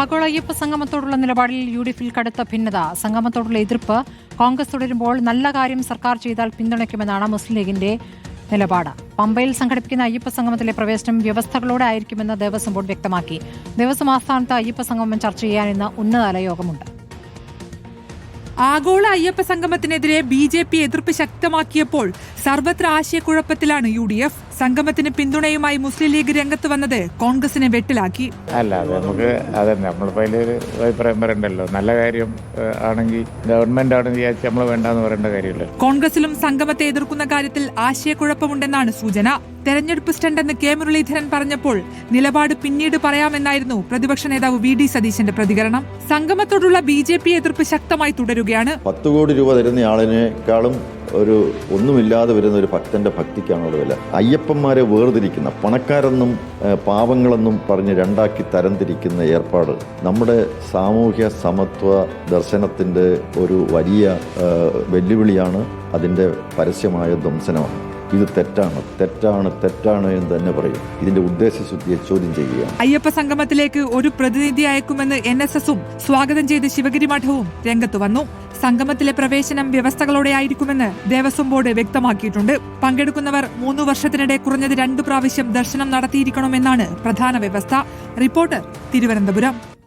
ആഗോള അയ്യപ്പ സംഗമത്തോടുള്ള നിലപാടിൽ U D എഫിൽ കടുത്ത ഭിന്നത. സംഗമത്തോടുള്ള എതിർപ്പ് കോൺഗ്രസ് തുടരുമ്പോൾ നല്ല കാര്യം സർക്കാർ ചെയ്താൽ പിന്തുണയ്ക്കുമെന്നാണ് മുസ്ലിം ലീഗിന്റെ നിലപാട്. പമ്പയിൽ സംഘടിപ്പിക്കുന്ന അയ്യപ്പ സംഗമത്തിലെ പ്രവേശനം വ്യവസ്ഥകളോടെ ആയിരിക്കുമെന്ന് ദേവസ്വം ബോർഡ് വ്യക്തമാക്കി. ദേവസ്വം ആസ്ഥാനത്ത് അയ്യപ്പ സംഗമം ചർച്ച ചെയ്യാൻ ഇന്ന് ഉന്നതതല യോഗമുണ്ട്. ആഗോള അയ്യപ്പ സംഗമത്തിനെതിരെ ബി ജെ പി എതിർപ്പ് ശക്തമാക്കിയപ്പോൾ സർവത്ര ആശയക്കുഴപ്പത്തിലാണ് യു ഡി എഫ്. സംഗമത്തിന് പിന്തുണയുമായി മുസ്ലിം ലീഗ് രംഗത്ത് വന്നത് കോൺഗ്രസിനെ വെട്ടിലാക്കി. അല്ല അത് നമുക്ക് അതന്നെ. നമ്മളിപ്പോൾ അതിലൊരു അഭിപ്രായം പറയണ്ടല്ലോ. നല്ല കാര്യം ആണെങ്കിൽ ഗവൺമെന്റ് ആണ് വിചാരിച്ച് നമ്മൾ വേണ്ടെന്ന് പറയേണ്ട കാര്യമില്ല. കോൺഗ്രസിലും സംഗമത്തെ എതിർക്കുന്ന കാര്യത്തിൽ ആശയക്കുഴപ്പമുണ്ടെന്നാണ് സൂചന. തെരഞ്ഞെടുപ്പ് സ്റ്റണ്ടെന്ന് കെ മുരളീധരൻ പറഞ്ഞപ്പോൾ നിലപാട് പിന്നീട് പറയാമെന്നായിരുന്നു പ്രതിപക്ഷ നേതാവ് വി ഡി സതീശന്റെ പ്രതികരണം. സംഗമത്തോടുള്ള ബി ജെ പി എതിർപ്പ് ശക്തമായി തുടരുകയാണ്. പത്ത് കോടി രൂപ തരുന്ന ആളിനേക്കാളും ഒരു ഒന്നുമില്ലാതെ വരുന്ന ഒരു ഭക്തന്റെ ഭക്തിക്കാണുള്ള വില. അയ്യപ്പന്മാരെ വേർതിരിക്കുന്ന പണക്കാരെന്നും പാവങ്ങളെന്നും പറഞ്ഞ് രണ്ടാക്കി തരംതിരിക്കുന്ന ഏർപ്പാട് നമ്മുടെ സാമൂഹ്യ സമത്വ ദർശനത്തിന്റെ ഒരു വലിയ വെല്ലുവിളിയാണ് അതിന്റെ പരസ്യമായ ധ്വംസനമാണ്. ഇത് തെറ്റാണ് തെറ്റാണ് തെറ്റാണ് എന്ന് തന്നെ പറയും. ഇതിന്റെ ഉദ്ദേശശുദ്ധിയെ ചോദ്യം ചെയ്യുക അയ്യപ്പ സംഗമത്തിലേക്ക് ഒരു പ്രതിനിധി അയക്കുമെന്ന് എൻ എസ് എസും സ്വാഗതം ചെയ്ത് ശിവഗിരി മഠവും രംഗത്ത് വന്നു. സംഗമത്തിലെ പ്രവേശനം വ്യവസ്ഥകളോടെ ആയിരിക്കുമെന്ന് ദേവസ്വം ബോർഡ് വ്യക്തമാക്കിയിട്ടുണ്ട്. പങ്കെടുക്കുന്നവർ മൂന്ന് വർഷത്തിനിടെ കുറഞ്ഞത് രണ്ടു പ്രാവശ്യം ദർശനം നടത്തിയിരിക്കണമെന്നാണ് പ്രധാന വ്യവസ്ഥ. റിപ്പോർട്ട് തിരുവനന്തപുരം.